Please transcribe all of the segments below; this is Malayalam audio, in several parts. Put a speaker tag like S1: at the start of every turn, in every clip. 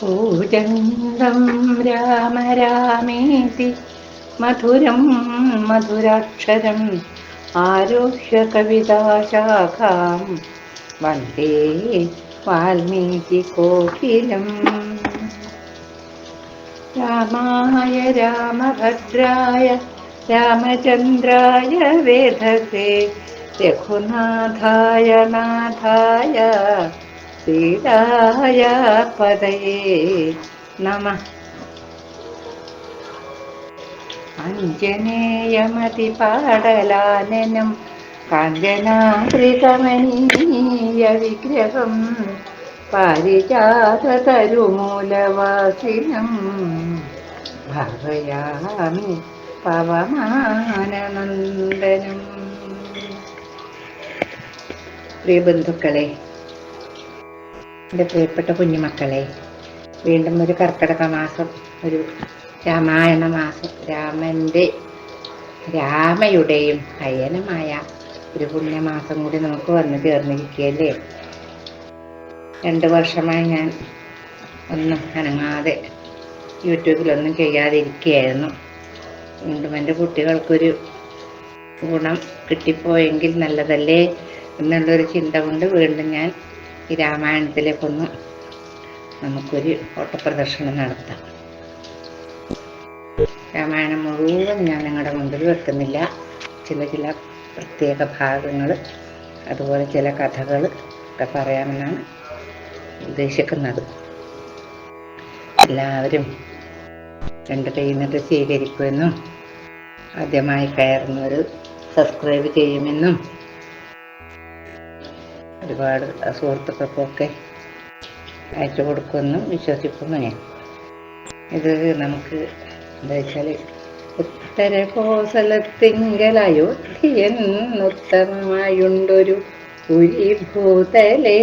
S1: पूजन्दं राम रामेति मधुरं मधुराक्षरम् आरुह्य कविताशाखां वन्दे वाल्मीकिकोकिलम्। रामाय रामभद्राय रामचन्द्राय वेधसे रघुनाथाय नाथाय സീതായ പദയേ നമ. അഞ്ജനേയമതിപാടലാനനം കാഞ്ചനാദ്രികമനീയ വിഗ്രഹം പാരിജാതതരുമൂലവാസിനം ഭാവയാമി പവമാനനന്ദനം. പ്രിയ ബന്ധുക്കളെ എന്റെ പ്രിയപ്പെട്ട കുഞ്ഞുമക്കളെ വീണ്ടും ഒരു കർക്കിടക മാസം ഒരു രാമായണ മാസം രാമന്റെ രാമയുടെയും അയനമായ ഒരു പുണ്യമാസം കൂടി നമുക്ക് വന്നു ചേർന്നിരിക്കുകയല്ലേ? രണ്ട് വർഷമായി ഞാൻ ഒന്നും അനങ്ങാതെ യൂട്യൂബിലൊന്നും ചെയ്യാതിരിക്കുകയായിരുന്നു. വീണ്ടും എന്റെ കുട്ടികൾക്കൊരു ഗുണം കിട്ടിപ്പോയെങ്കിൽ നല്ലതല്ലേ? എന്നുള്ളൊരു ചിന്ത കൊണ്ട് വീണ്ടും ഞാൻ ഈ രാമായണത്തിലേക്കൊന്ന് നമുക്കൊരു ഓട്ടപ്രദർശനം നടത്താം. രാമായണം മുഴുവൻ ഞാൻ നിങ്ങളുടെ മുമ്പിൽ വെക്കുന്നില്ല. ചില ചില പ്രത്യേക ഭാഗങ്ങൾ അതുപോലെ ചില കഥകൾ ഒക്കെ പറയാമെന്നാണ് ഉദ്ദേശിക്കുന്നത്. എല്ലാവരും രണ്ട് കൈ സ്വീകരിക്കുമെന്നും ആദ്യമായി കയറുന്നവർ സബ്സ്ക്രൈബ് ചെയ്യുമെന്നും ഒരുപാട് സുഹൃത്തുക്കൾക്കൊക്കെ അയച്ചു കൊടുക്കുമെന്നും വിശ്വസിക്കുന്നു ഞാൻ. ഇത് നമുക്ക് എന്താ വെച്ചാൽ ഉത്തര കോസലത്തിങ്കൽ ഉരി ഭൂതലേ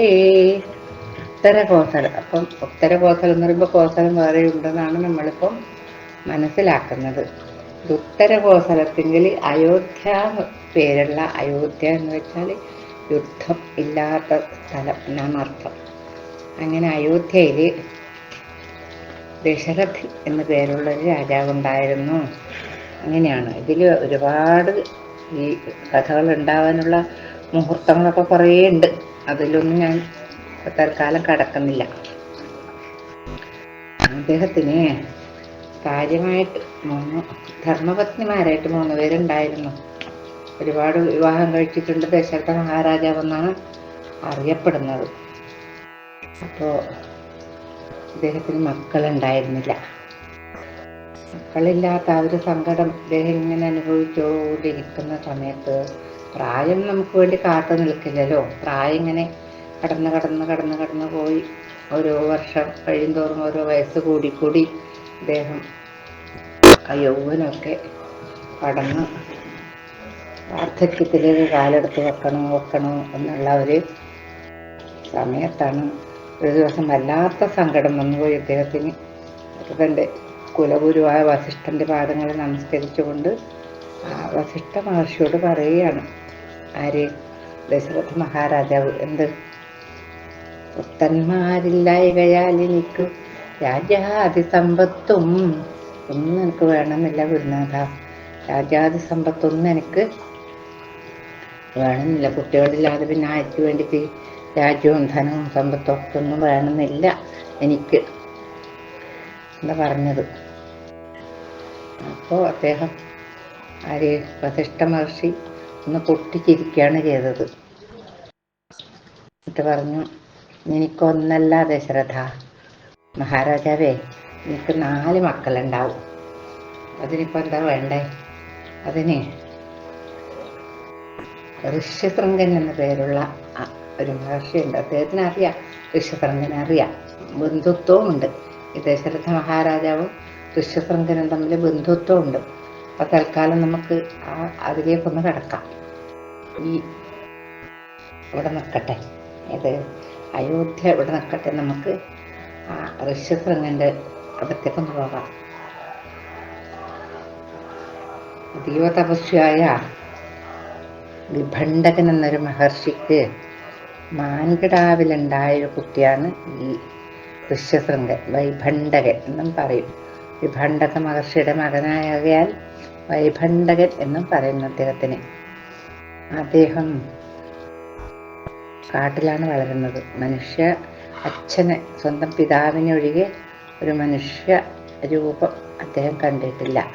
S1: ഉത്തര കോസലം. അപ്പം ഉത്തര കോസലം എന്ന് പറയുമ്പോൾ കോസലം വേറെ ഉണ്ടെന്നാണ് നമ്മളിപ്പം മനസ്സിലാക്കുന്നത്. ഉത്തര കോസലത്തിങ്കിൽ അയോധ്യ പേരുള്ള അയോധ്യ എന്ന് വെച്ചാൽ യുദ്ധം ഇല്ലാത്ത സ്ഥലം എന്നാണ് അർത്ഥം. അങ്ങനെ അയോധ്യയിൽ ദശരഥ് എന്ന പേരുള്ള ഒരു രാജാവുണ്ടായിരുന്നു. അങ്ങനെയാണ്. ഇതിൽ ഒരുപാട് ഈ കഥകൾ ഉണ്ടാവാനുള്ള മുഹൂർത്തങ്ങളൊക്കെ കുറേ ഉണ്ട്. അതിലൊന്നും ഞാൻ തൽക്കാലം കടക്കുന്നില്ല. അദ്ദേഹത്തിന് കാര്യമായിട്ട് മൂന്ന് ധർമ്മപത്നിമാരായിട്ട് മൂന്ന് പേരുണ്ടായിരുന്നു. ഒരുപാട് വിവാഹം കഴിച്ചിട്ടുണ്ട്. ദശരഥ മഹാരാജാവെന്നാണ് അറിയപ്പെടുന്നത്. അപ്പോൾ അദ്ദേഹത്തിന് മക്കളുണ്ടായിരുന്നില്ല. മക്കളില്ലാത്ത ആ ഒരു സങ്കടം അദ്ദേഹം ഇങ്ങനെ അനുഭവിച്ചുകൊണ്ടിരിക്കുന്ന സമയത്ത് പ്രായം നമുക്ക് വേണ്ടി കാത്തു നിൽക്കില്ലല്ലോ. പ്രായം ഇങ്ങനെ കടന്ന് കടന്ന് കടന്ന് കടന്ന് പോയി. ഓരോ വർഷം കഴിയുന്തോറും ഓരോ വയസ്സ് കൂടിക്കൂടി അദ്ദേഹം യൗവനമൊക്കെ കടന്ന് വാർദ്ധക്യത്തിലേക്ക് കാലെടുത്ത് വെക്കണം വെക്കണം എന്നുള്ള ഒരു സമയത്താണ് ഒരു ദിവസം വല്ലാത്ത സങ്കടം വന്നുപോയി അദ്ദേഹത്തിന് തന്റെ കുലഗുരുവായ വസിഷ്ഠന്റെ പാദങ്ങളെ നമസ്കരിച്ചുകൊണ്ട് വസിഷ്ഠ മഹർഷിയോട് പറയുകയാണ് ആര്? ദശരഥ മഹാരാജാവ് എന്ത്? പുത്തന്മാരില്ലായകയാൽ എനിക്ക് രാജാതി സമ്പത്തും. ഒന്നും എനിക്ക് വേണമെന്നില്ല ഗുരുനാഥ. രാജാതി സമ്പത്തൊന്നും എനിക്ക് വേണമെന്നില്ല. കുട്ടികളില്ലാതെ പിന്നെ ആർക്ക് വേണ്ടിയിട്ട് രാജ്യവും ധനവും സമ്പത്തും ഒക്കെ ഒന്നും വേണമെന്നില്ല എനിക്ക്. എന്താ പറഞ്ഞത്. അപ്പോൾ അദ്ദേഹം ആര് വസിഷ്ഠ മഹർഷി ഒന്ന് പൊട്ടിച്ചിരിക്കുകയാണ് ചെയ്തത്. എന്നിട്ട് പറഞ്ഞു എനിക്കൊന്നല്ല ദശരഥ മഹാരാജാവേ എനിക്ക് നാല് മക്കളുണ്ടാവും. അതിനിപ്പോൾ എന്താ വേണ്ടേ? അതിന് ഋഷ്യശൃംഗൻ എന്ന പേരുള്ള ഒരു മഹർഷിയുണ്ട്. അദ്ദേഹത്തിന് അറിയാം ഋഷ്യശൃംഗനെ അറിയാം. ബന്ധുത്വമുണ്ട് ഈ ദശരഥ മഹാരാജാവും ഋഷ്യശൃംഗനും തമ്മിൽ ബന്ധുത്വമുണ്ട് അപ്പൊ തൽക്കാലം നമുക്ക് ആ അതിലേക്കൊന്ന് കിടക്കാം. ഈ ഇവിടെ നിൽക്കട്ടെ. ഇത് അയോധ്യ ഇവിടെ നിൽക്കട്ടെ. നമുക്ക് ആ ഋഷ്യശൃംഗന്റെ അടുത്തേക്കൊന്ന് പോകാം. അതീവ തപസ്വിയായ വിഭണ്ഡകൻ എന്നൊരു മഹർഷിക്ക് മാൻകിടാവിലുണ്ടായ ഒരു കുട്ടിയാണ് ഈ ഋഷ്യശൃംഗൻ വൈഭണ്ഡകൻ എന്നും പറയും. വിഭണ്ഡക മഹർഷിയുടെ മകനായകയാൽ വൈഭണ്ഡകൻ എന്നും പറയുന്നു അദ്ദേഹത്തിന്. അദ്ദേഹം കാട്ടിലാണ് വളരുന്നത്. മനുഷ്യ അച്ഛനെ സ്വന്തം പിതാവിനെ ഒഴികെ ഒരു മനുഷ്യ രൂപം അദ്ദേഹം കണ്ടിട്ടില്ല.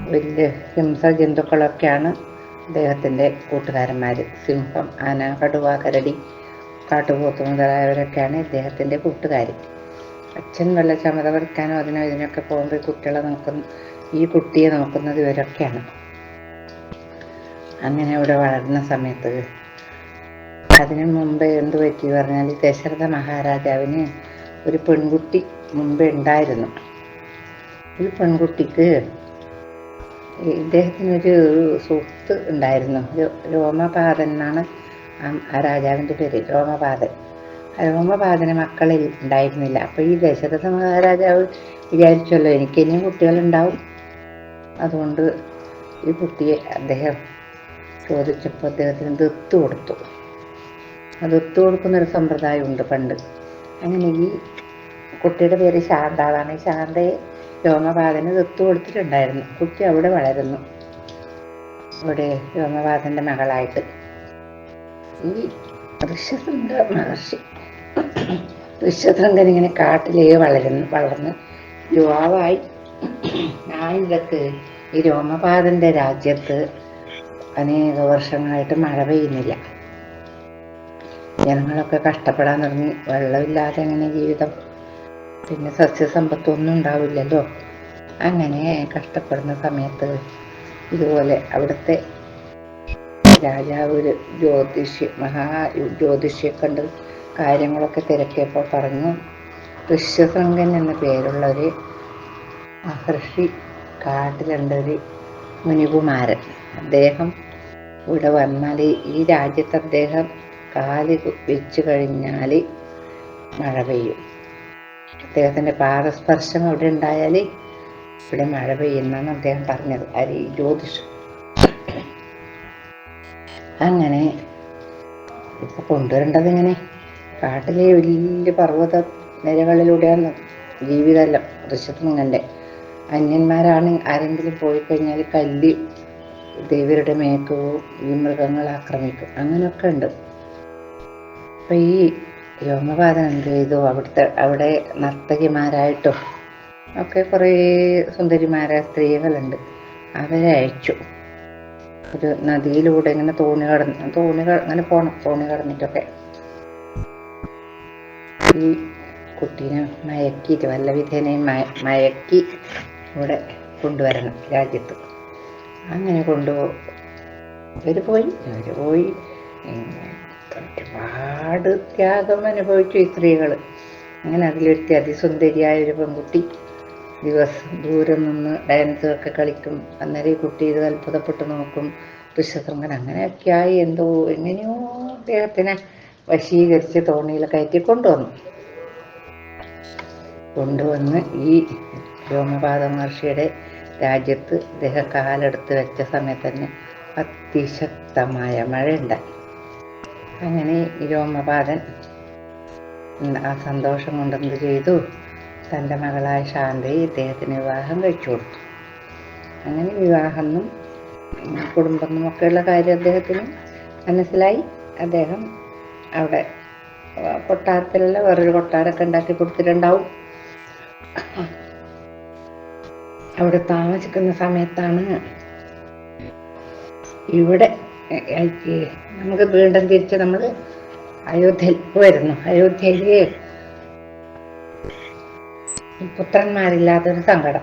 S1: വലിയ ഹിംസ ജന്തുക്കളൊക്കെയാണ് അദ്ദേഹത്തിന്റെ കൂട്ടുകാരന്മാർ സിംഹം ആന കടുവ കരടി കാട്ടുപോത്ത് മുതലായവരൊക്കെയാണ് ഇദ്ദേഹത്തിന്റെ കൂട്ടുകാർ അച്ഛൻ വല്ല ചമത പറിക്കാനോ അതിനോ ഇതിനൊക്കെ പോകുമ്പോൾ കുട്ടികളെ നോക്കുന്ന ഈ കുട്ടിയെ നോക്കുന്നത് ഇവരൊക്കെയാണ്. അങ്ങനെ ഇവിടെ വളർന്ന സമയത്ത് അതിനു മുമ്പ് എന്ത് പറ്റി പറഞ്ഞാൽ ദശരഥ മഹാരാജാവിന് ഒരു പെൺകുട്ടി മുമ്പേ ഉണ്ടായിരുന്നു. ഈ പെൺകുട്ടിക്ക് ഇദ്ദേഹത്തിനൊരു സുഹൃത്ത് ഉണ്ടായിരുന്നു. രോമപാതൻ എന്നാണ് ആ- രാജാവിന്റെ പേര് രോമപാതൻ രോമപാതന് മക്കളിൽ ഉണ്ടായിരുന്നില്ല. അപ്പോൾ ഈ ദശരഥ മഹാരാജാവ് വിചാരിച്ചല്ലോ എനിക്ക് ഇനിയും കുട്ടികളുണ്ടാവും. അതുകൊണ്ട് ഈ കുട്ടിയെ അദ്ദേഹം ചോദിച്ചപ്പോൾ അദ്ദേഹത്തിന് ദത്ത് കൊടുത്തു. ആ ദത്ത് കൊടുക്കുന്നൊരു സമ്പ്രദായമുണ്ട് പണ്ട്. അങ്ങനെ ഈ കുട്ടിയുടെ പേര് ശാന്താളാണ്. ഈ ശാന്തയെ രോമപാതന് ദത്ത് കൊടുത്തിട്ടുണ്ടായിരുന്നു. കുട്ടി അവിടെ വളരുന്നു. ഇവിടെ രോമപാതന്റെ മകളായിട്ട്. ഈ ഋഷ്യശൃംഗ മഹർഷി. ഋഷ്യശൃംഗൻ ഇങ്ങനെ കാട്ടിലേ വളരുന്നു വളർന്ന് യുവാവായി. ആയിരക്ക് ഈ രോമപാതന്റെ രാജ്യത്ത് അനേക വർഷങ്ങളായിട്ട് മഴ പെയ്യുന്നില്ല. ജനങ്ങളൊക്കെ കഷ്ടപ്പെടാൻ തുടങ്ങി. വെള്ളമില്ലാതെ എങ്ങനെ ജീവിതം. പിന്നെ സസ്യസമ്പത്തൊന്നും ഉണ്ടാവില്ലല്ലോ. അങ്ങനെ കഷ്ടപ്പെടുന്ന സമയത്ത് ഇതുപോലെ അവിടുത്തെ രാജാവ് ഒരു ജ്യോതിഷി മഹാ ജ്യോതിഷിയെ കണ്ട് കാര്യങ്ങളൊക്കെ തിരക്കിയപ്പോൾ പറഞ്ഞു ഋഷ്യശൃംഗൻ എന്ന പേരുള്ള ഒരു മഹർഷി കാട്ടിലുണ്ട് ഒരു മുനികുമാരൻ. അദ്ദേഹം ഇവിടെ വന്നാൽ ഈ രാജ്യത്ത് അദ്ദേഹം കാൽ വെച്ച് കഴിഞ്ഞാൽ മഴ പെയ്യും. അദ്ദേഹത്തിന്റെ പാദസ്പർശം അവിടെ ഉണ്ടായാൽ ഇവിടെ മഴ പെയ്യുന്നാണ് അദ്ദേഹം പറഞ്ഞത്. അരി ജ്യോതിഷം. അങ്ങനെ ഇപ്പൊ കൊണ്ടുവരേണ്ടത് ഇങ്ങനെ കാട്ടിലെ വലിയ പർവത നിരകളിലൂടെയാണ് ജീവിതമല്ല. ഋഷഭൃങ്ങന്റെ അന്യന്മാരാണ് ആരെങ്കിലും പോയി കഴിഞ്ഞാൽ കല്ല് ദേവരുടെ മേക്കോ ഈ മൃഗങ്ങൾ ആക്രമിക്കും. അങ്ങനെയൊക്കെ ഉണ്ട്. അപ്പൊ ഈ വ്യോമപാതം എന്ത് ചെയ്തു? അവിടുത്തെ അവിടെ നർത്തകിമാരായിട്ടും ഒക്കെ കുറേ സുന്ദരിമാരായ സ്ത്രീകളുണ്ട്. അവരെ അയച്ചു. ഒരു നദിയിലൂടെ ഇങ്ങനെ തോണി കടന്ന് തോണി അങ്ങനെ പോണം തോണി കടന്നിട്ടൊക്കെ. ഈ കുട്ടീനെ മയക്കിയിട്ട് വല്ല വിധേനയും മയ മയക്കി ഇവിടെ കൊണ്ടുവരണം രാജ്യത്ത്. അങ്ങനെ കൊണ്ടുപോ ഇവർ പോയി ഇവർ പോയി. ഒരുപാട് ത്യാഗം അനുഭവിച്ചു ഈ സ്ത്രീകൾ അങ്ങനെ അതിലൊരുത്തി അതിസുന്ദരിയായ ഒരു പെൺകുട്ടി ദിവസം ദൂരം നിന്ന് ഡാൻസ് ഒക്കെ കളിക്കും. അന്നേരം ഈ കുട്ടി ഇത് അത്ഭുതപ്പെട്ട് നോക്കും. ഋഷശൃംഗൻ അങ്ങനെയൊക്കെയായി എന്തോ എങ്ങനെയോ അദ്ദേഹത്തിനെ വശീകരിച്ച് തോണിയിൽ കയറ്റി കൊണ്ടുവന്നു. കൊണ്ടുവന്ന് ഈ വ്യോമപാത മഹർഷിയുടെ രാജ്യത്ത് അദ്ദേഹം കാലെടുത്ത് വെച്ച സമയത്ത് തന്നെ അതിശക്തമായ മഴയുണ്ടായി. അങ്ങനെ ഈ രോമപാതൻ ഉം, ആ സന്തോഷം കൊണ്ട് എന്ത് ചെയ്തു? തന്റെ മകളായ ശാന്തയെ ഇദ്ദേഹത്തിന് വിവാഹം കഴിച്ചു കൊടുത്തു. അങ്ങനെ വിവാഹമെന്നും ഉം, കുടുംബം ഒക്കെയുള്ള കാര്യം അദ്ദേഹത്തിന് മനസ്സിലായി. അദ്ദേഹം അവിടെ കൊട്ടാരത്തിലല്ല വേറൊരു കൊട്ടാരമൊക്കെ ഉണ്ടാക്കി കൊടുത്തിട്ടുണ്ടാവും. അവിടെ താമസിക്കുന്ന സമയത്താണ് ഇവിടെ നമുക്ക് വീണ്ടും തിരിച്ച് നമ്മൾ അയോധ്യയിൽ വരുന്നു. അയോധ്യയിൽ പുത്രന്മാരില്ലാത്തൊരു സങ്കടം.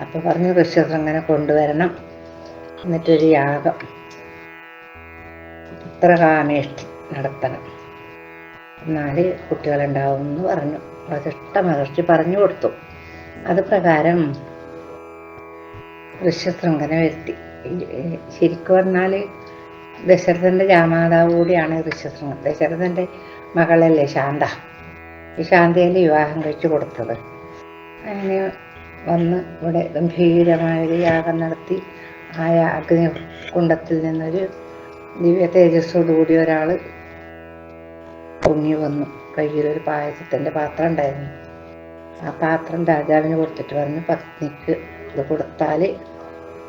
S1: അപ്പൊ പറഞ്ഞു ഋഷ്യശൃംഗനെ കൊണ്ടുവരണം. എന്നിട്ടൊരു യാഗം. പുത്രകാമേഷ്ടി നടത്തണം. എന്നാൽ കുട്ടികളുണ്ടാവും എന്ന് പറഞ്ഞു. വസിഷ്ഠ മഹർഷി പറഞ്ഞു കൊടുത്തു. അത് പ്രകാരം ഋഷ്യശൃംഖനെ വരുത്തി. ശരിക്കും പറഞ്ഞാൽ ദശരഥന്റെ ജാമാതാവ് കൂടിയാണ് ഋഷ്യശൃംഖൻ ദശരഥന്റെ മകളല്ലേ ശാന്ത. ഈ വിവാഹം കഴിച്ചു കൊടുത്തത്. അങ്ങനെ വന്ന് ഇവിടെ ഗംഭീരമായൊരു യാഗം നടത്തി. ആ അഗ്നി കുണ്ടത്തിൽ നിന്നൊരു ദിവ്യ തേജസ്സോടുകൂടി ഒരാൾ പൊങ്ങി വന്നു കയ്യിലൊരു പായസത്തിന്റെ പാത്രം ഉണ്ടായിരുന്നു. ആ പാത്രം രാജാവിന് കൊടുത്തിട്ട് പറഞ്ഞു പത്നിക്ക് ഇത് കൊടുത്താൽ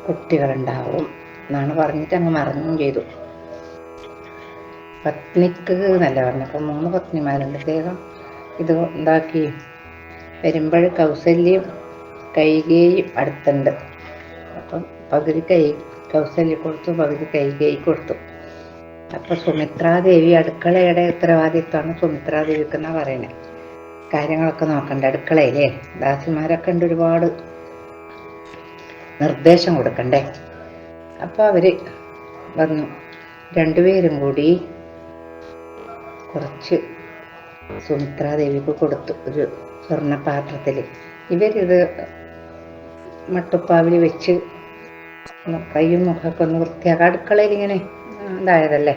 S1: കുട്ടികളുണ്ടാവും എന്നാണ് പറഞ്ഞിട്ട് അങ്ങ് മറന്നും ചെയ്തു. പത്നിക്ക് എന്നല്ല പറഞ്ഞു. അപ്പം മൂന്ന് പത്നിമാരുണ്ട്. അദ്ദേഹം ഇത് ഉണ്ടാക്കി വരുമ്പോൾ കൗസല്യം കൈകേയും അടുത്തുണ്ട്. അപ്പം പകുതി കൈ കൗസല്യ കൊടുത്തു പകുതി കൈകേയി കൊടുത്തു. അപ്പം സുമിത്രാദേവി അടുക്കളയുടെ ഉത്തരവാദിത്വമാണ് സുമിത്രാദേവിക്ക് എന്നാണ് പറയുന്നത് കാര്യങ്ങളൊക്കെ നോക്കണ്ട അടുക്കളയിലേ. ദാസിമാരൊക്കെ ഉണ്ട് ഒരുപാട്. നിർദ്ദേശം കൊടുക്കണ്ടേ. അപ്പോൾ അവർ വന്നു. രണ്ടുപേരും കൂടി കുറച്ച് സുമിത്രാദേവിക്ക് കൊടുത്തു ഒരു സ്വർണപാത്രത്തിൽ. ഇവരിത് മട്ടുപ്പാവിൽ വെച്ച് കയ്യും മുഖമൊക്കെ ഒന്ന് വൃത്തിയാക്കാം അടുക്കളയിൽ ഇങ്ങനെ ഇതായതല്ലേ?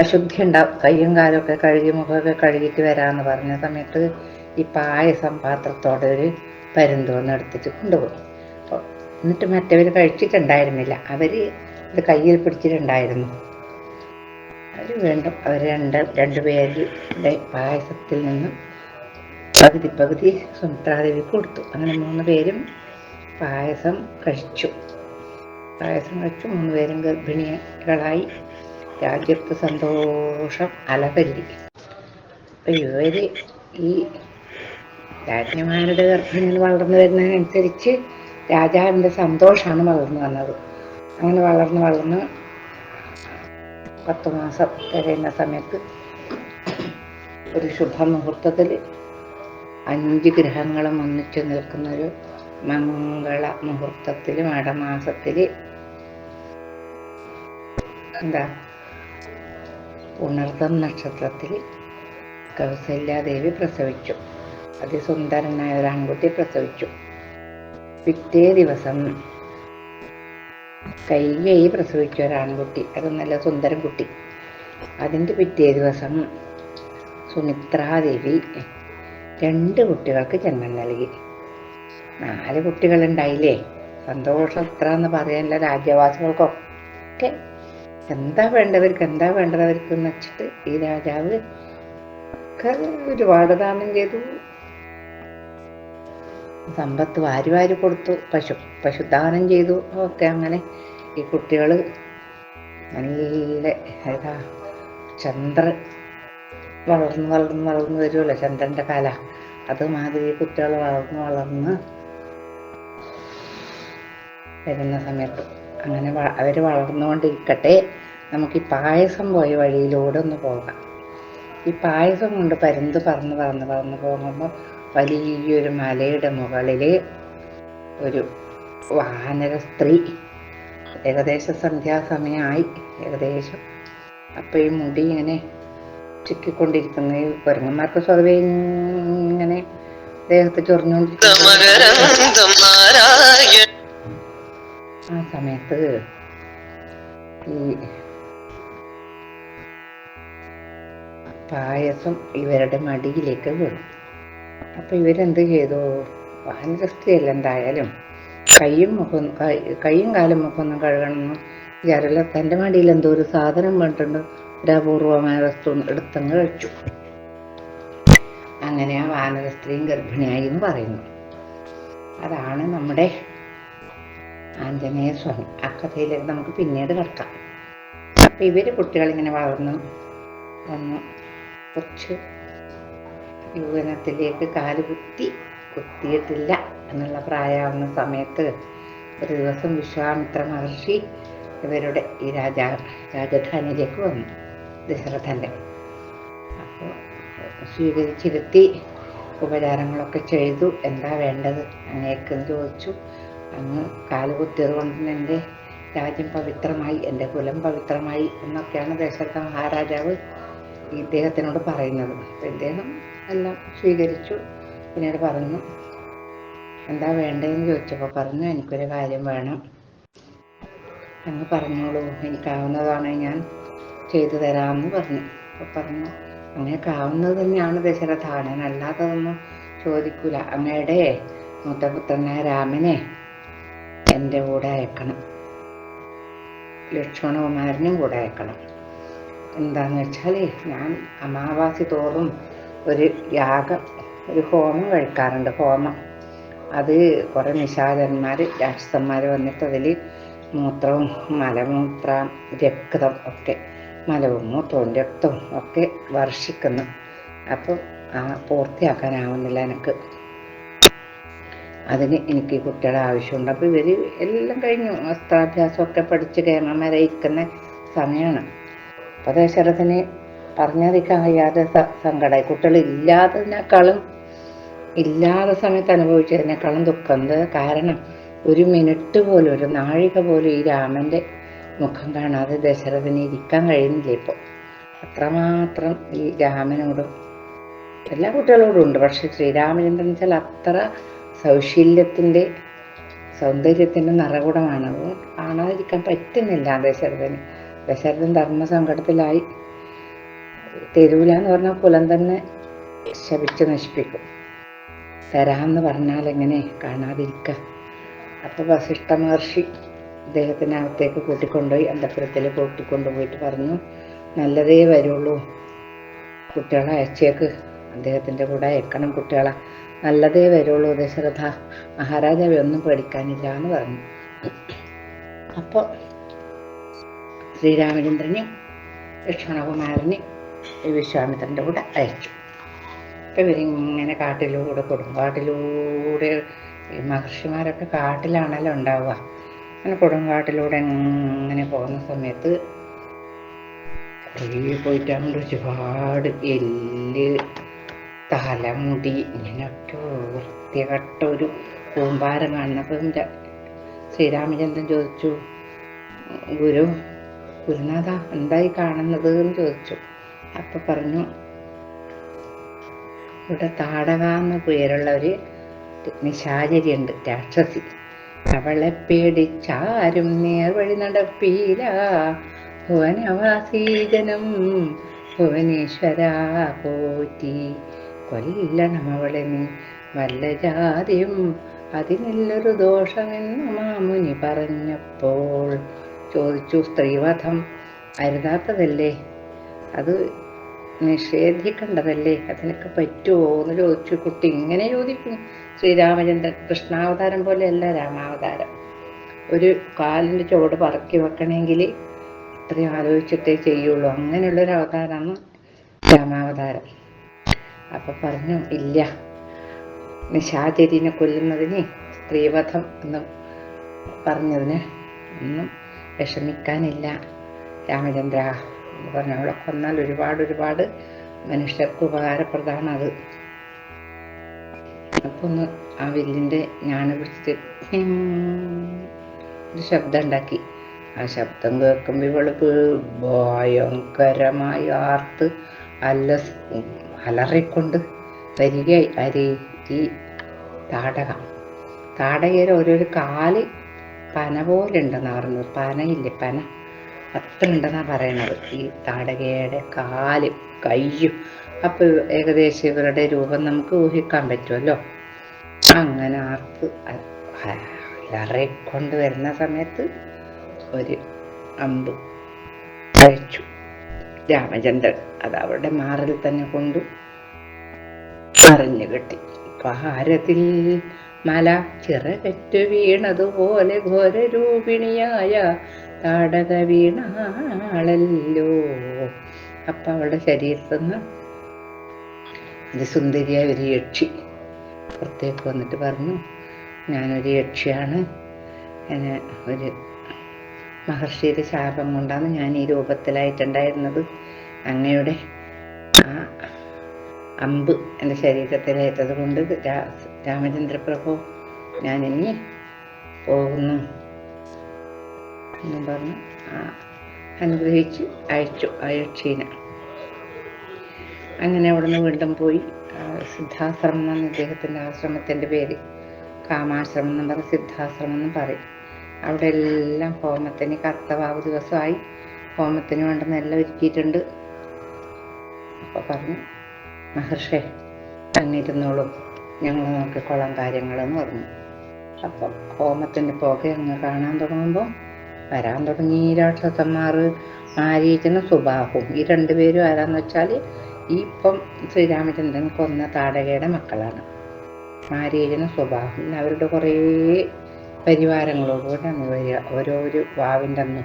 S1: അശുദ്ധി ഉണ്ടാവും. കയ്യും കാലൊക്കെ കഴുകി മുഖമൊക്കെ കഴുകിയിട്ട് വരാമെന്ന് പറഞ്ഞ സമയത്ത് ഈ പായസം പാത്രത്തോടെ ഒരു പരുന്തോന്ന് എടുത്തിട്ട് കൊണ്ടുപോയി. എന്നിട്ട് മറ്റവർ കഴിച്ചിട്ടുണ്ടായിരുന്നില്ല. അവർ ഇത് കയ്യിൽ പിടിച്ചിട്ടുണ്ടായിരുന്നു. അവർ വീണ്ടും. അവർ രണ്ട് രണ്ടുപേരുടെ പായസത്തിൽ നിന്നും പകുതി പകുതി സുമിത്രാദേവി കൊടുത്തു. അങ്ങനെ മൂന്ന് പേരും പായസം കഴിച്ചു. പായസം കഴിച്ചു. മൂന്ന് പേരും ഗർഭിണികളായി. രാജ്യത്ത് സന്തോഷം അലതല്ലി അപ്പം ഇവർ ഈ രാജ്ഞിമാരുടെ ഗർഭിണികൾ വളർന്നു വരുന്നതിനനുസരിച്ച് രാജാവിന്റെ സന്തോഷമാണ് വളർന്നു വന്നത്. അങ്ങനെ വളർന്ന് വളർന്ന് പത്ത് മാസം കഴിയുന്ന സമയത്ത് ഒരു ശുഭമുഹൂർത്തത്തിൽ അഞ്ച് ഗ്രഹങ്ങളും ഒന്നിച്ചു നിൽക്കുന്ന ഒരു മംഗള മുഹൂർത്തത്തിൽ മടമാസത്തിൽ എന്താ ഉണർത്തം നക്ഷത്രത്തിൽ കൗസല്യാദേവി പ്രസവിച്ചു. അതിസുന്ദരനായ ഒരു ആൺകുട്ടി പ്രസവിച്ചു. പിറ്റേ ദിവസം കൈകൈ പ്രസവിച്ച ഒരു ആൺകുട്ടി അത് നല്ല സുന്ദരം കുട്ടി. അതിന്റെ പിറ്റേ ദിവസം സുമിത്രാദേവി രണ്ട് കുട്ടികൾക്ക് ജന്മം നൽകി. നാല് കുട്ടികളുണ്ടായില്ലേ? സന്തോഷം എത്ര എന്ന് പറയാനുള്ള രാജ്യവാസികൾക്കൊക്കെ എന്താ വേണ്ടവർക്ക് എന്താ വേണ്ടവർക്ക് എന്ന് വെച്ചിട്ട് ഈ രാജാവ് ഒക്കെ ഒരുപാട് ദാനം ചെയ്തു. സമ്പത്ത് വാരി വാരി കൊടുത്തു. പശു പശുദാനം ചെയ്തു. ഒക്കെ അങ്ങനെ ഈ കുട്ടികൾ നല്ല ഏതാ ചന്ദ്ര വളർന്ന് വളർന്ന് വളർന്ന് വരുമല്ലോ ചന്ദ്രന്റെ കാല. അതുമാതിരി കുട്ടികൾ വളർന്ന് വളർന്ന് വരുന്ന സമയത്ത് അങ്ങനെ അവർ വളർന്നുകൊണ്ടിരിക്കട്ടെ. നമുക്ക് ഈ പായസം പോയ വഴിയിലൂടെ ഒന്ന് പോകാം. ഈ പായസം കൊണ്ട് പരുന്ത് പറന്ന് പറന്ന് പറന്ന് പോകുമ്പോൾ വലിയൊരു മലയുടെ മുകളിൽ ഒരു വാനര സ്ത്രീ. ഏകദേശം സന്ധ്യാസമയമായി ഏകദേശം. അപ്പം ഈ മുടി ഇങ്ങനെ ചുക്കിക്കൊണ്ടിരിക്കുന്ന. ഈ കുരങ്ങന്മാർക്ക് സ്വതവേ ഇങ്ങനെ ദേഹത്ത് ചൊറിഞ്ഞുകൊണ്ടിരിക്കുന്ന. ആ സമയത്ത് ഈ പായസം ഇവരുടെ മടിയിലേക്ക് വീണു. അപ്പൊ ഇവരെന്ത് ചെയ്തു? വാനരസ്ത്രീയല്ല എന്തായാലും. കൈയും മുഖം കൈയും കാലും മുഖമൊന്നും കഴുകണമെന്ന് വിചാരമില്ല തന്റെ മടിയിൽ എന്തോ ഒരു സാധനം വേണ്ടിട്ട് ഒരു അപൂർവമായ വസ്തു എടുത്തങ്ങ് കഴിച്ചു. അങ്ങനെ ആ വാനര സ്ത്രീയും ഗർഭിണിയായി എന്ന് പറയുന്നു. അതാണ് നമ്മുടെ ആഞ്ജനേയ സ്വാമി. ആ കഥയിലേക്ക് നമുക്ക് പിന്നീട് കിടക്കാം. അപ്പം ഇവർ കുട്ടികളിങ്ങനെ വളർന്നു വന്നു കുറച്ച് യുവനത്തിലേക്ക് കാൽ കുത്തി കുത്തിയിട്ടില്ല എന്നുള്ള പ്രായമാവുന്ന സമയത്ത് ഒരു ദിവസം വിശ്വാമിത്ര മഹർഷി ഇവരുടെ ഈ രാജാ രാജധാനിയിലേക്ക് വന്നു ദശരഥന്റെ അപ്പോൾ സ്വീകരിച്ചിരുത്തി ഉപചാരങ്ങളൊക്കെ ചെയ്തു. എന്താ വേണ്ടത്? അങ്ങേക്കെന്ന് ചോദിച്ചു. അങ്ങ് കാൽ കുത്തിയത് കൊണ്ട് എന്റെ രാജ്യം പവിത്രമായി എന്റെ കുലം പവിത്രമായി എന്നൊക്കെയാണ് ദശരഥ മഹാരാജാവ് ഇദ്ദേഹത്തിനോട് പറയുന്നത്. അപ്പം ഇദ്ദേഹം എല്ലാം സ്വീകരിച്ചു. പിന്നീട് പറഞ്ഞു എന്താ വേണ്ടതെന്ന് ചോദിച്ചപ്പോൾ പറഞ്ഞു എനിക്കൊരു കാര്യം വേണം. അങ്ങ് പറഞ്ഞോളൂ എനിക്കാവുന്നതാണ് ഞാൻ ചെയ്തു തരാമെന്ന് പറഞ്ഞു. അപ്പോൾ പറഞ്ഞു അങ്ങനെയൊക്കാവുന്നത് തന്നെയാണ് ദശരഥാനൻ അല്ലാത്തതൊന്നും ചോദിക്കൂല. അങ്ങയുടെ മുത്തപുത്രനായ രാമനെ എന്റെ കൂടെ അയക്കണം. ലക്ഷ്മണകുമാരനും കൂടെ അയക്കണം. എന്താന്ന് വെച്ചാൽ ഞാൻ അമാവാസി തോറും ഒരു യാഗം ഒരു ഹോമം കഴിക്കാറുണ്ട് ഹോമം. അത് കുറേ നിഷാദന്മാർ രാക്ഷസന്മാർ വന്നിട്ട് അതിൽ മൂത്രവും മലമൂത്ര രക്തം ഒക്കെ മലവും മൂത്രവും രക്തവും ഒക്കെ വർഷിക്കുന്നു. അപ്പം ആ പൂർത്തിയാക്കാനാവുന്നില്ല എനിക്ക്. അതിന് എനിക്ക് കുട്ടികളുടെ ആവശ്യമുണ്ട്. അപ്പോൾ ഇവർ എല്ലാം കഴിഞ്ഞു. വസ്ത്രാഭ്യാസമൊക്കെ പഠിച്ച് കേരളമാരെ ഇരിക്കുന്ന സമയമാണ് അപ്പോൾ ദശരഥന് പറഞ്ഞറിയിക്കാൻ കഴിയാതെ സങ്കടമായി കുട്ടികൾ ഇല്ലാത്തതിനേക്കാളും ഇല്ലാത്ത സമയത്ത് അനുഭവിച്ചതിനേക്കാളും ദുഃഖമുണ്ട് കാരണം ഒരു മിനിറ്റ് പോലും ഒരു നാഴിക പോലും ഈ രാമന്റെ മുഖം കാണാതെ ദശരഥന് ഇരിക്കാൻ കഴിയുന്നില്ല ഇപ്പോൾ. അത്രമാത്രം ഈ രാമനോടും എല്ലാ കുട്ടികളോടും ഉണ്ട്. പക്ഷെ ശ്രീരാമചന്ദ്രൻ വെച്ചാൽ അത്ര സൗശീല്യത്തിന്റെ സൗന്ദര്യത്തിന്റെ നിറകുടമാണ്. കാണാതിരിക്കാൻ പറ്റുന്നില്ല ദശരഥന്. ദശരഥൻ ധർമ്മസങ്കടത്തിലായി തെരുവിലാന്ന് പറഞ്ഞാൽ കുലം തന്നെ ശപിച്ച് നശിപ്പിക്കും. തരാമെന്ന് പറഞ്ഞാൽ എങ്ങനെ കാണാതിരിക്കുക അപ്പോൾ വസിഷ്ഠ മഹർഷി അദ്ദേഹത്തിനെ അകത്തേക്ക് കൂട്ടിക്കൊണ്ടുപോയി അന്തപുരത്തിൽ കൂട്ടിക്കൊണ്ടുപോയിട്ട് പറഞ്ഞു നല്ലതേ വരുള്ളൂ. കുട്ടികളെ അയച്ചേക്ക്. അദ്ദേഹത്തിന്റെ കൂടെ അയക്കണം കുട്ടികളെ. നല്ലതേ വരുള്ളൂ ദശരഥ മഹാരാജാവെ ഒന്നും പേടിക്കാനില്ല എന്ന് പറഞ്ഞു. അപ്പോൾ ശ്രീരാമചന്ദ്രന് ലക്ഷ്മണകുമാരന് ഈ വിശ്വാമിത്രന്റെ കൂടെ അയച്ചു. അപ്പം ഇവരിങ്ങനെ കാട്ടിലൂടെ കൊടുങ്കാട്ടിലൂടെ ഈ മഹർഷിമാരൊക്കെ കാട്ടിലാണല്ലോ ഉണ്ടാവുക. അങ്ങനെ കൊടുങ്കാട്ടിലൂടെ ഇങ്ങനെ പോകുന്ന സമയത്ത് കുറേ പോയിട്ടാകുമ്പോൾ ഒരുപാട് എല്ല് തലമുടി ഇങ്ങനെയൊക്കെ വൃത്തികെട്ട ഒരു കൂമ്പാരം കാണുന്നപ്പം ശ്രീരാമചന്ദ്രൻ ചോദിച്ചു ഗുരു ഗുരുനാഥ എന്തായി കാണുന്നത്? എന്ന് ചോദിച്ചു. അപ്പൊ പറഞ്ഞു ഇവിടെ താടക എന്ന പേരുള്ള ഒരു നിശാചരിയുണ്ട് രാക്ഷസി. അവളെ പേടിച്ചാരും നേർവഴി നടപ്പീല. ഭുവനവാസീജനം ഭുവനേശ്വര പോറ്റി. കൊല്ലണം അവളെ നീ വല്ല ജാതിയും അതിനെല്ലൊരു ദോഷമെന്ന് മാമുനി പറഞ്ഞപ്പോൾ ചോദിച്ചു സ്ത്രീവധം അരുതാത്തതല്ലേ? അത് നിഷേധിക്കേണ്ടതല്ലേ? അതിനൊക്കെ പറ്റുമോ എന്ന് ചോദിച്ചു. കുട്ടി ഇങ്ങനെ ചോദിക്കും ശ്രീരാമചന്ദ്രൻ കൃഷ്ണാവതാരം പോലെയല്ല രാമാവതാരം. ഒരു കാലിന്റെ ചുവട് പറക്കി വെക്കണമെങ്കിൽ അത്രയും ആലോചിച്ചിട്ടേ ചെയ്യുള്ളൂ. അങ്ങനെയുള്ളൊരു അവതാരമാണ് രാമാവതാരം. അപ്പൊ പറഞ്ഞു ഇല്ല. നിശാചരിനെ കൊല്ലുന്നതിന് സ്ത്രീവധം എന്ന് പറഞ്ഞതിന് ഒന്നും വിഷമിക്കാനില്ല രാമചന്ദ്ര. പറഞ്ഞു അവളെ കൊന്നാൽ ഒരുപാട് ഒരുപാട് മനുഷ്യർക്ക് ഉപകാരപ്രദമാണ് അത്. അപ്പൊ ഒന്ന് ആ വില്ലിന്റെ ഞാണ് പിടിച്ചിട്ട് ഒരു ശബ്ദം ഉണ്ടാക്കി. ആ ശബ്ദം കേൾക്കുമ്പോൾ ഇവൾ ഭയങ്കരമായി ആർത്ത് അല്ല അലറിക്കൊണ്ട് വരികയായി അരി താടക. താടകയിൽ ഓരോരു കാൽ പന പോലെ ഉണ്ടെന്നാ പറഞ്ഞത് പനയില്ലേ പന. അത്ര ഉണ്ടെന്നാ പറയണത്. ഈ താടകയുടെ കാലും കയ്യും. അപ്പോൾ ഏകദേശം ഇവരുടെ രൂപം നമുക്ക് ഊഹിക്കാൻ പറ്റുമല്ലോ. അങ്ങനെ ആർത്ത് അലറിക്കൊണ്ട് വരുന്ന സമയത്ത് ഒരു അമ്പ് കഴിച്ചു രാമചന്ദ്രൻ അത് അവരുടെ മാറിൽ തന്നെ കൊണ്ടു മറിഞ്ഞു കെട്ടി. പാരത്തിൽ മല ചിറകറ്റ് വീണതുപോലെ ഘോരരൂപിണിയായ താടക വീണാളല്ലോ അപ്പൊ അവളുടെ ശരീരത്തിൽ നിന്ന് അതിസുന്ദരിയായ ഒരു യക്ഷി പുറത്തേക്ക് വന്നിട്ട് പറഞ്ഞു ഞാനൊരു യക്ഷിയാണ്. എന്നെ ഒരു മഹർഷിയുടെ ശാപം കൊണ്ടാണ് ഞാൻ ഈ രൂപത്തിലായിട്ടുണ്ടായിരുന്നത്. അങ്ങയുടെ ആ അമ്പ് എന്റെ ശരീരത്തിലേറ്റത് കൊണ്ട് രാമചന്ദ്രപ്രഭു ഞാനിനി പോകുന്നു. എന്നും പറഞ്ഞ് അനുഗ്രഹിച്ച് അയച്ചു യക്ഷീനെ അങ്ങനെ അവിടുന്ന് വീണ്ടും പോയി. സിദ്ധാശ്രമം എന്ന ഇദ്ദേഹത്തിന്റെ ആശ്രമത്തിന്റെ പേര് കാമാശ്രമം എന്നും പറയും സിദ്ധാശ്രമം എന്നും പറയും. അവിടെ എല്ലാം ഹോമത്തിന് കർത്തവാവ് ദിവസമായി. ഹോമത്തിന് വേണ്ടുന്ന എല്ലാം ഒരുക്കിയിട്ടുണ്ട്. അപ്പോൾ പറഞ്ഞു മഹർഷേ അങ്ങിരുന്നോളും ഞങ്ങൾ നോക്കിക്കൊള്ളാം കാര്യങ്ങളെന്ന് പറഞ്ഞു. അപ്പം ഹോമത്തിന്റെ പുക അങ്ങ് കാണാൻ തുടങ്ങുമ്പോൾ വരാൻ തുടങ്ങി. രാക്ഷസന്മാർ മാരീചനും സുബാഹും ഈ രണ്ടുപേരും ആരാന്ന് വെച്ചാൽ ഈ ഇപ്പം ശ്രീരാമചന്ദ്രൻ കൊന്ന താടകയുടെ മക്കളാണ്. മാരീചനും സുബാഹും. അവരുടെ കുറേ പരിവാരങ്ങളോടുകൂടെ വരിക. ഓരോരു വാവിന്റെ അന്ന്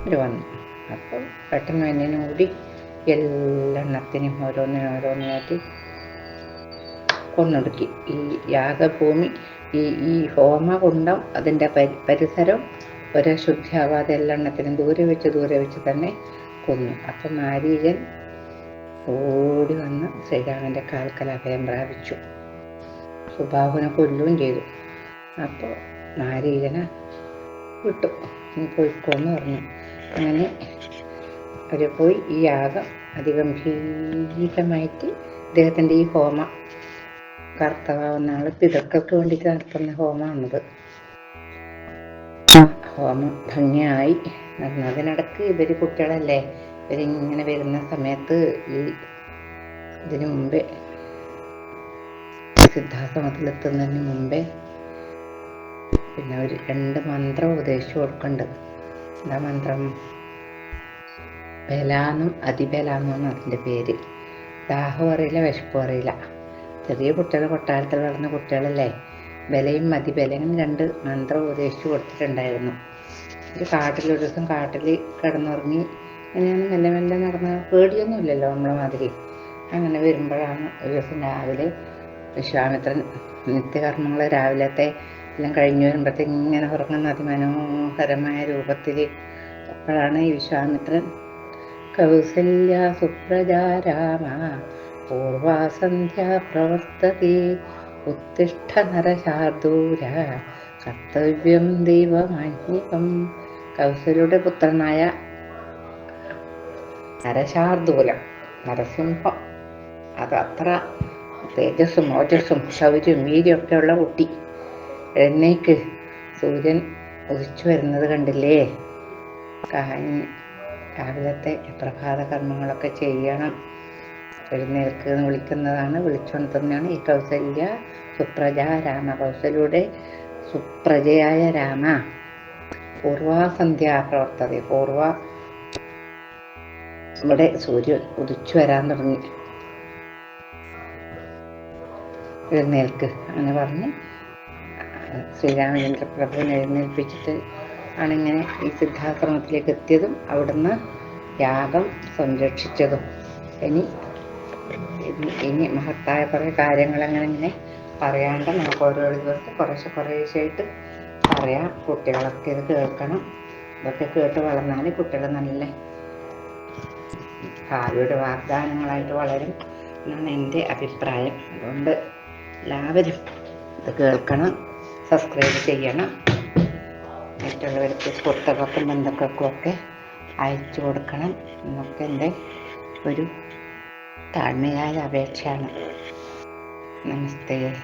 S1: അവർ വന്നു. അപ്പം പെട്ടെന്ന് എന്നെ കൂടി എല്ലെണ്ണത്തിനും ഓരോന്നിനും ഓരോന്നിനായിട്ട് കൊന്നൊടുക്കി. ഈ യാഗഭൂമി ഈ ഈ ഹോമകുണ്ടം അതിന്റെ പരി പരിസരം ഒരേ ശുദ്ധിയാവാതെ എല്ലെണ്ണത്തിനും ദൂരെ വെച്ച് ദൂരെ വെച്ച് തന്നെ കൊന്നു. അപ്പം മാരീജൻ ഓടി വന്ന് ശ്രീരാമന്റെ കാൽക്കൽ അഭയം പ്രാപിച്ചു. സുബാഹുവിനെ കൊല്ലുകയും ചെയ്തു. അപ്പോൾ മാരീജനെ വിട്ടു. നീ പോയിക്കോന്ന് പറഞ്ഞു. അങ്ങനെ അവർ പോയി. ഈ യാഗം അതിഗംഭീരമായിട്ട് അദ്ദേഹത്തിന്റെ ഈ ഹോമ കർത്തവാകുന്ന ആൾ പിതൃക്കൾക്ക് വേണ്ടിയിട്ട് നടത്തുന്ന ഹോമം ഭംഗിയായി നടന്നതിനിടക്ക് ഇവർ കുട്ടികളല്ലേ ഇവരിങ്ങനെ വരുന്ന സമയത്ത് ഈ ഇതിനു മുമ്പേ സിദ്ധാശ്രമത്തിലെത്തുന്നതിന് മുമ്പേ പിന്നെ ഒരു രണ്ട് മന്ത്രം ഉപദേശിച്ചു കൊടുക്കുന്നുണ്ട് എന്താ മന്ത്രം? ബലാന്നും അതിബലാന്നും അതിന്റെ പേര്. ദാഹം അറിയില്ല വിശപ്പും അറിയില്ല. ചെറിയ കുട്ടികൾ കൊട്ടാരത്തിൽ വളർന്ന കുട്ടികളല്ലേ? ബലയും മതിബലയും രണ്ട് മന്ത്രം ഉപദേശിച്ചു കൊടുത്തിട്ടുണ്ടായിരുന്നു. ഒരു കാട്ടിൽ ഒരു ദിവസം കാട്ടിൽ കിടന്നുറങ്ങി അങ്ങനെയാണ് മെല്ലെ മെല്ലെ നടന്ന പേടിയൊന്നുമില്ലല്ലോ നമ്മളെ മാതിരി. അങ്ങനെ വരുമ്പോഴാണ് ഒരു ദിവസം രാവിലെ വിശ്വാമിത്രൻ നിത്യകർമ്മങ്ങൾ രാവിലത്തെ എല്ലാം കഴിഞ്ഞു വരുമ്പോഴത്തേക്ക് ഇങ്ങനെ ഉറങ്ങുന്ന അതിമനോഹരമായ രൂപത്തിൽ അപ്പോഴാണ് ഈ വിശ്വാമിത്രൻ കൗസല്യ സുപ്രജാരാമ പൂർവാസന്ധ്യ പ്രവർത്തതി. ഉത്തിഷ്ഠ നരശാർദൂര കർത്തവ്യം ദൈവമാന്യകം കൗസല്യയുടെ പുത്രനായ നരശാർദൂലം. നരസിംഹം. അത് അത്ര തേജസ്സും ഓജസ്സും ശൗര്യം വീര്യമൊക്കെ ഉള്ള കുട്ടി. എഴുന്നേക്ക്. സൂര്യൻ ഉദിച്ചു വരുന്നത് കണ്ടില്ലേ? കാഞ്ഞ് രാവിലത്തെ പ്രഭാത കർമ്മങ്ങളൊക്കെ ചെയ്യണം. എഴുന്നേൽക്ക് എന്ന് വിളിക്കുന്നതാണ്. തന്നെയാണ് ഈ കൗസല്യ സുപ്രജ രാമ. കൗസല്യയുടെ സുപ്രജയായ രാമ. പൂർവാസന്ധ്യ പ്രവർത്തത പൂർവ ഇവിടെ സൂര്യൻ ഉദിച്ചു വരാൻ തുടങ്ങി. എഴുന്നേൽക്ക് അങ്ങനെ പറഞ്ഞ് ശ്രീരാമചന്ദ്ര പ്രഭുവിനെ എഴുന്നേൽപ്പിച്ചിട്ട് ആണിങ്ങനെ ഈ സിദ്ധാശ്രമത്തിലേക്ക് എത്തിയതും അവിടുന്ന് യാഗം സംരക്ഷിച്ചതും. ഇനി ഇനി മഹത്തായ കുറേ കാര്യങ്ങൾ അങ്ങനെ ഇങ്ങനെ പറയാണ്ട് നമുക്ക് ഓരോ ദിവസം കുറേശ്ശെ കുറേശ്ശായിട്ട് പറയാം. കുട്ടികളൊക്കെ ഇത് കേൾക്കണം. ഇതൊക്കെ കേട്ട് വളർന്നാൽ കുട്ടികൾ നല്ല ഭാവിയുടെ വാഗ്ദാനങ്ങളായിട്ട് വളരും എന്നാണ് എന്റെ അഭിപ്രായം. അതുകൊണ്ട് എല്ലാവരും ഇത് കേൾക്കണം സബ്സ്ക്രൈബ് ചെയ്യണം. മറ്റുള്ളവർക്ക് പുസ്തകമൊക്കെ ബന്ധുക്കൾക്കും ഒക്കെ അയച്ചു കൊടുക്കണം എന്നൊക്കെ എന്റെ ഒരു താഴ്മയായ അപേക്ഷയാണ് നമസ്തേ.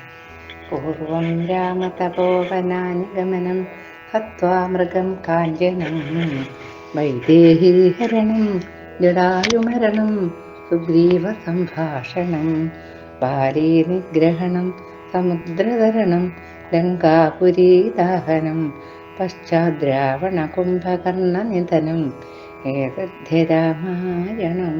S1: പൂർവം രാമതപോവനാനിഗമനം ഹത്വാ മൃഗം കാഞ്ചനം. വൈദേഹീഹരണം ജടായുമരണം സുഗ്രീവ സംഭാഷണം ബാലീ നിഗ്രഹണം സമുദ്രതരണം ലങ്കാപുരീദാഹനം പശ്ചാദ്രാവണകുംഭകർണനിധനം ഏതദ്ധ്യരാമായണം